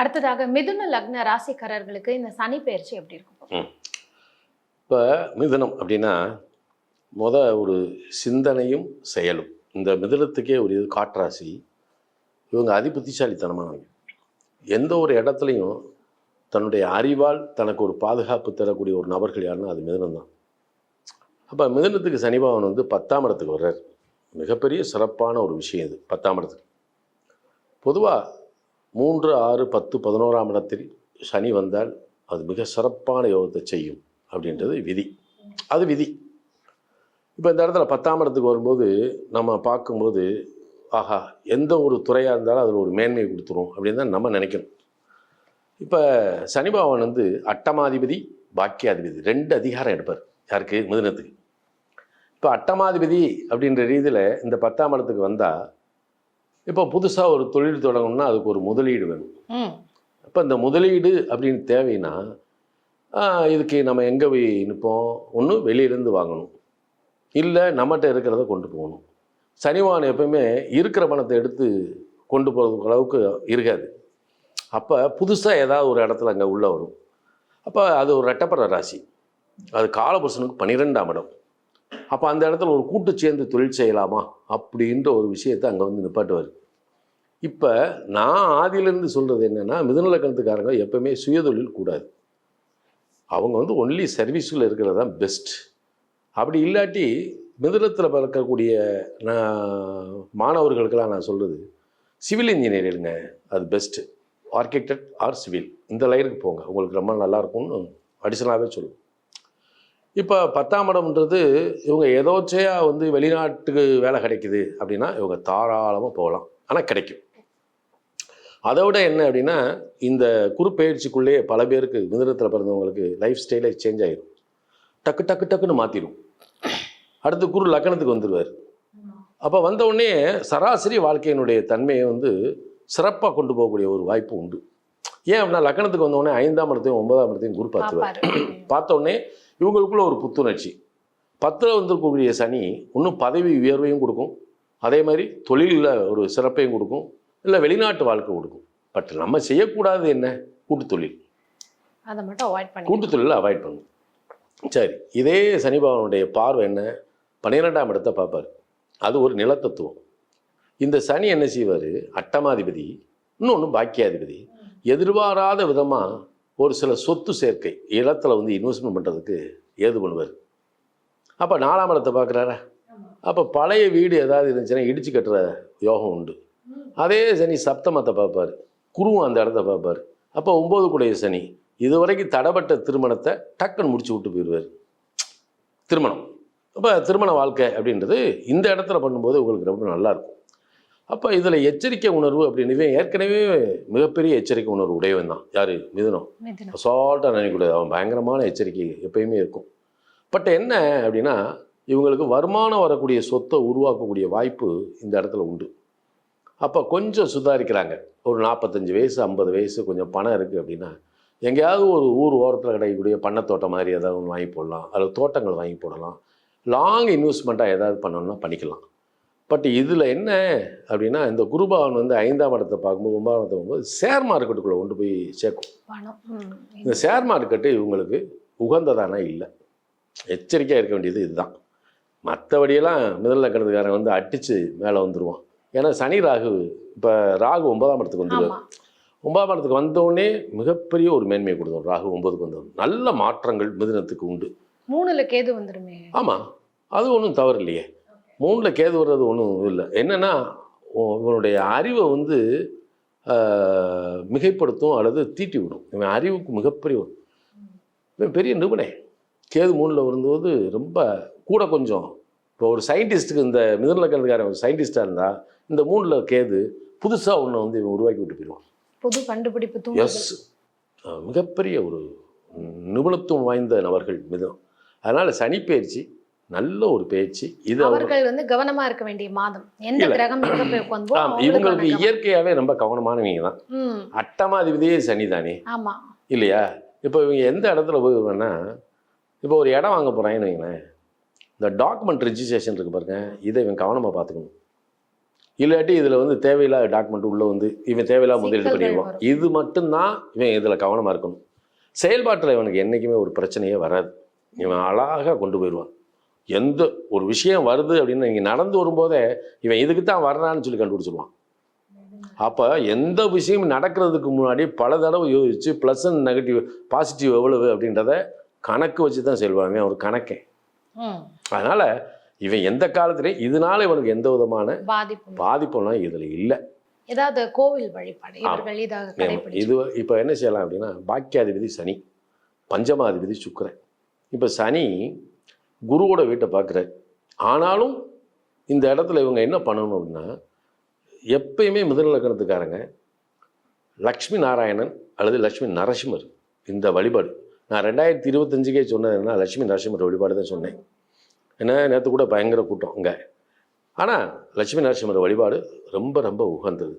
அடுத்ததாக மிதுன லக்ன ராசிக்காரர்களுக்கு இந்த சனி பயிற்சி எப்படி இருக்கும்? இப்போ மிதுனம் அப்படின்னா முத ஒரு சிந்தனையும் செயலும். இந்த மிதுனத்துக்கே ஒரு இது காட்ராசி. இவங்க அதிபுத்திசாலித்தனமானவங்க எந்த ஒரு இடத்துலையும் தன்னுடைய அறிவால் தனக்கு ஒரு பாதுகாப்பு தரக்கூடிய ஒரு நபர்கள் யாருன்னா அது மிதுனம் தான். அப்போ மிதுனத்துக்கு சனிபவன் வந்து பத்தாம் இடத்துக்கு வர்றார். மிகப்பெரிய சிறப்பான ஒரு விஷயம் இது பத்தாம் இடத்துக்கு. பொதுவாக மூன்று ஆறு பத்து பதினோராம் இடத்தில் சனி வந்தால் அது மிக சிறப்பான யோகத்தை செய்யும் அப்படின்றது விதி. அது விதி. இப்போ இந்த இடத்துல பத்தாம் இடத்துக்கு வரும்போது நம்ம பார்க்கும்போது ஆஹா எந்த ஒரு துறையாக இருந்தாலும் அதில் ஒரு மேன்மை கொடுத்துரும் அப்படின்னு தான் நம்ம நினைக்கணும். இப்போ சனி பகவான் வந்து அட்டமாதிபதி பாக்கியாதிபதி ரெண்டு அதிகாரம் எடுப்பார். யாருக்கு? மிதனத்துக்கு. இப்போ அட்டமாதிபதி அப்படின்ற ரீதியில் இந்த பத்தாம் இடத்துக்கு வந்தால் இப்போ புதுசாக ஒரு தொழில் தொடங்கணும்னா அதுக்கு ஒரு முதலீடு வேணும். ம். அப்போ இந்த முதலீடு அப்படின்னு தேவைன்னா இதுக்கு நம்ம எங்கே போய் நிற்போம் ஒன்று வெளியிலேருந்து வாங்கணும். இல்லை நம்மகிட்ட இருக்கிறத கொண்டு போகணும். சனிவான் எப்பவுமே இருக்கிற பணத்தை எடுத்து கொண்டு போகிறதுக்கு அளவுக்கு இருக்காது. அப்போ புதுசாக ஏதாவது ஒரு இடத்துல அங்கே உள்ளே வரும். அப்போ அது ஒரு ரெட்டப்பட ராசி. அது காலபுருஷனுக்கு பன்னிரெண்டாம் இடம். அப்போ அந்த இடத்துல ஒரு கூட்டு சேர்ந்து தொழில் செய்யலாமா அப்படின்ற ஒரு விஷயத்தை அங்கே வந்து நிப்பாட்டுவார். இப்போ நான் ஆதியிலேருந்து சொல்கிறது என்னென்னா மிதுநலக்கணத்துக்காரங்க எப்பவுமே சுயதொழில் கூடாது. அவங்க வந்து ஒன்லி சர்வீஸில் இருக்கிறது தான் பெஸ்ட் அப்படி இல்லாட்டி மிதுனத்தில் பிறக்கக்கூடிய நான் மாணவர்களுக்கெல்லாம் நான் சொல்கிறது சிவில் இன்ஜினியர் எடுங்க அது பெஸ்ட்டு ஆர்கிடெக்ட் ஆர் சிவில் இந்த லைனுக்கு போங்க. உங்களுக்கு ரொம்ப நல்லாயிருக்கும்னு அடிஷனலாகவே சொல்லுவோம். இப்போ பத்தாம் இடம்ன்றது இவங்க எதோச்சையாக வந்து வெளிநாட்டுக்கு வேலை கிடைக்குது அப்படின்னா இவங்க தாராளமாக போகலாம். ஆனால் கிடைக்கும். அதை விட என்ன அப்படின்னா இந்த குறுப்பெயர்ச்சிக்குள்ளேயே பல பேருக்கு மிதுனத்தில் பிறந்தவங்களுக்கு லைஃப் ஸ்டைலே சேஞ்ச் ஆயிடும் டக்கு டக்கு டக்குன்னு மாற்றிடும் அடுத்து குரு லக்கணத்துக்கு வந்துடுவார் அப்போ வந்த உடனே சராசரி வாழ்க்கையினுடைய தன்மையை வந்து சிறப்பாக கொண்டு போகக்கூடிய ஒரு வாய்ப்பு உண்டு. ஏன் அப்படின்னா லக்கணத்துக்கு வந்த உடனே ஐந்தாம் இடத்தையும் ஒன்பதாம் இடத்தையும் குரு பார்த்துருவார். பாப்பாரு பார்த்த உடனே இவங்களுக்குள்ள ஒரு புத்துணர்ச்சி. பத்தில் வந்திருக்கக்கூடிய சனி இன்னும் பதவி உயர்வையும் கொடுக்கும். அதே மாதிரி தொழிலில் ஒரு சிறப்பையும் கொடுக்கும். இல்லை வெளிநாட்டு வாழ்க்கை கொடுக்கும். பட் நம்ம செய்யக்கூடாது என்ன? கூட்டுத் தொழில் அதை மட்டும் அவாய்ட் பண்ணி கூட்டுத் தொழிலை அவாய்ட் பண்ணும் சரி இதே சனி பகவானுடைய பார்வை என்ன? பன்னிரெண்டாம் இடத்தை பார்ப்பார். அது ஒரு நிலத்தத்துவம். இந்த சனி என்ன செய்வார்? அட்டமாதிபதி இன்னொன்று பாக்கியாதிபதி. எதிர்பாராத விதமாக ஒரு சில சொத்து சேர்க்கை. இடத்துல வந்து இன்வெஸ்ட்மெண்ட் பண்ணுறதுக்கு ஏது பண்ணுவார்? அப்போ நாலாம் இடத்தை பார்க்குறாரா? அப்போ பழைய வீடு ஏதாவது இருந்துச்சுன்னா இடிச்சு கட்டுற யோகம் உண்டு. அதே சனி சப்தமத்தை பார்ப்பார். குருவும் அந்த இடத்த பார்ப்பார். அப்போ ஒம்பது கூடைய சனி. இதுவரைக்கும் தடைப்பட்ட திருமணத்தை டக்குன்னு முடிச்சு விட்டு போயிடுவார். திருமணம். அப்போ திருமண வாழ்க்கை அப்படின்றது இந்த இடத்துல பண்ணும்போது உங்களுக்கு ரொம்ப நல்லாயிருக்கும் அப்போ இதில் எச்சரிக்கை உணர்வு அப்படின்னு ஏற்கனவே மிகப்பெரிய எச்சரிக்கை உணர்வு உடையவன் தான். யார்? மிதுனம். அசால்ட்டாக நினைக்கக்கூடாது அவன் பயங்கரமான எச்சரிக்கை எப்பயுமே இருக்கும். பட் என்ன அப்படின்னா இவங்களுக்கு வருமானம் வரக்கூடிய சொத்தை உருவாக்கக்கூடிய வாய்ப்பு இந்த இடத்துல உண்டு. அப்போ கொஞ்சம் சுதாரிக்கிறாங்க. ஒரு நாற்பத்தஞ்சு வயசு ஐம்பது வயசு கொஞ்சம் பணம் இருக்குது அப்படின்னா எங்கேயாவது ஒரு ஊர் ஓரத்தில் கிடைக்கக்கூடிய பண்ணத்தோட்டம் மாதிரி ஏதாவது ஒன்று வாங்கி போடலாம். அல்லது தோட்டங்கள் வாங்கி போடலாம். லாங் இன்வெஸ்ட்மெண்ட்டாக ஏதாவது பண்ணணும்னா பண்ணிக்கலாம். பட் இதில் என்ன அப்படின்னா இந்த குருபவன் வந்து ஐந்தாம் இடத்தை பார்க்கும்போது ஒன்பதாம் இடத்தை பார்க்கும்போது ஷேர் மார்க்கெட்டுக்குள்ளே கொண்டு போய் சேர்க்கும். இந்த ஷேர் மார்க்கெட்டு இவங்களுக்கு உகந்ததானா இல்லை. எச்சரிக்கையாக இருக்க வேண்டியது இதுதான். மற்றபடியெல்லாம் மிதல் லக்கணத்துக்காரன் வந்து அடித்து மேலே வந்துடுவான் ஏன்னா சனி ராகு இப்போ ராகு ஒன்பதாம் இடத்துக்கு வந்துடுவார் ஒன்பதாம் இடத்துக்கு வந்தோடனே மிகப்பெரிய ஒரு மேன்மையை கொடுத்தோம் ராகு ஒன்பதுக்கு வந்தோம் நல்ல மாற்றங்கள் மிதுனத்துக்கு உண்டு. மூணுல கேது வந்துருமே. ஆமாம் அது ஒன்றும் தவறு இல்லையே மூணில் கேது வர்றது ஒன்றும் இல்லை. என்னென்னா இவனுடைய அறிவை வந்து மிகைப்படுத்தும் அல்லது தீட்டி விடும் இவன் அறிவுக்கு மிகப்பெரிய ஒரு இவன் பெரிய நிபுணை கேது மூணில் வரும்போது ரொம்ப கூட கொஞ்சம் இப்போ ஒரு சயின்டிஸ்ட்டுக்கு இந்த மிதனலக்கணத்துக்காரன் ஒரு சயின்டிஸ்டாக இருந்தால் இந்த மூணில் கேது புதுசாக ஒன்று வந்து இவன் உருவாக்கி விட்டு போயிடுவான். புது கண்டுபிடிப்பு எஸ். மிகப்பெரிய ஒரு நிபுணத்துவம் வாய்ந்த நபர்கள் மிதம் அதனால் சனி பயிற்சி நல்ல ஒரு பயிற்சி இது அவர் அவர்கள் வந்து கவனமா இருக்க வேண்டிய மாதம். எந்த. கிரகம் இவங்களுக்கு இயற்கையாகவே ரொம்ப கவனமானவங்க தான். அட்டமாதிபதியே சனி தானே. ஆமா. இல்லையா? இப்போ இவங்க எந்த இடத்துல போய் வேணா இப்போ ஒரு இடம் வாங்க போகிறாங்கன்னு வைங்களேன். இந்த டாக்குமெண்ட் ரிஜிஸ்ட்ரேஷன் இருக்கு பாருங்க. இதை இவன் கவனமாக பார்த்துக்கணும். இல்லாட்டி இதில் வந்து தேவையில்லாத டாக்குமெண்ட் உள்ளே வந்து இவன் தேவையில்லாத முதலீடு பண்ணிடுவான். இது மட்டும்தான் இவன் இதில் கவனமாக இருக்கணும். செயல்பாட்டில் இவனுக்கு என்றைக்குமே ஒரு பிரச்சனையே வராது. இவன் அழகாக கொண்டு போயிடுவான். எந்த ஒரு விஷயம் வருது அப்படின்னு நீங்கள் நடந்து வரும்போதே இவன் இதுக்கு தான் வர்றான்னு சொல்லி கண்டுபிடிச்சிருவான். அப்போ எந்த விஷயம் நடக்கிறதுக்கு முன்னாடி பல தடவை யோசிச்சு ப்ளஸ் அண்ட் நெகட்டிவ் பாசிட்டிவ் எவ்வளவு அப்படின்றத கணக்கு வச்சு தான் செல்வாங்க ஒரு கணக்கேன் ம். அதனால் இவன் எந்த காலத்துலையும் இதனால இவனுக்கு எந்த விதமான பாதிப்பு பாதிப்புலாம் இதில் இல்லை. ஏதாவது கோவில் வழிபாடு இது இப்போ என்ன செய்யலாம் அப்படின்னா பாக்கியாதிபதி சனி பஞ்சமாதிபதி சுக்கிரன். இப்போ சனி குருவோட வீட்டை பார்க்குறாரு ஆனாலும் இந்த இடத்துல இவங்க என்ன பண்ணணும் அப்படின்னா எப்பயுமே மிதநலக்கணத்துக்காரங்க லக்ஷ்மி நாராயணன் அல்லது லக்ஷ்மி நரசிம்மர் இந்த வழிபாடு. நான் ரெண்டாயிரத்தி இருபத்தஞ்சுக்கே சொன்னது என்ன லட்சுமி நரசிம்மர் வழிபாடு தான் சொன்னேன். ஏன்னா நேற்று கூட பயங்கர கூட்டம் அங்கே. ஆனால் லட்சுமி நரசிம்மர் வழிபாடு ரொம்ப ரொம்ப உகந்தது.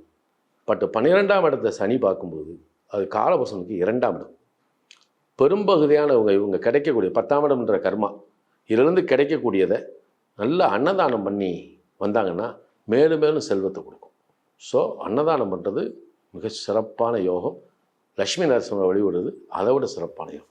பட் பன்னிரெண்டாம் இடத்தை சனி பார்க்கும்போது அது காலபசனுக்கு இரண்டாம் இடம். பெரும்பகுதியானவங்க இவங்க கிடைக்கக்கூடிய பத்தாம் இடம்ன்ற கர்மா. இதிலிருந்து கிடைக்கக்கூடியதை நல்லா அன்னதானம் பண்ணி வந்தாங்கன்னா மேலும் மேலும் செல்வத்தை கொடுக்கும். ஸோ அன்னதானம் பண்ணுறது மிக சிறப்பான யோகம். லக்ஷ்மி நரசிம்மரை வழிபடுறது அதை விட சிறப்பான யோகம்.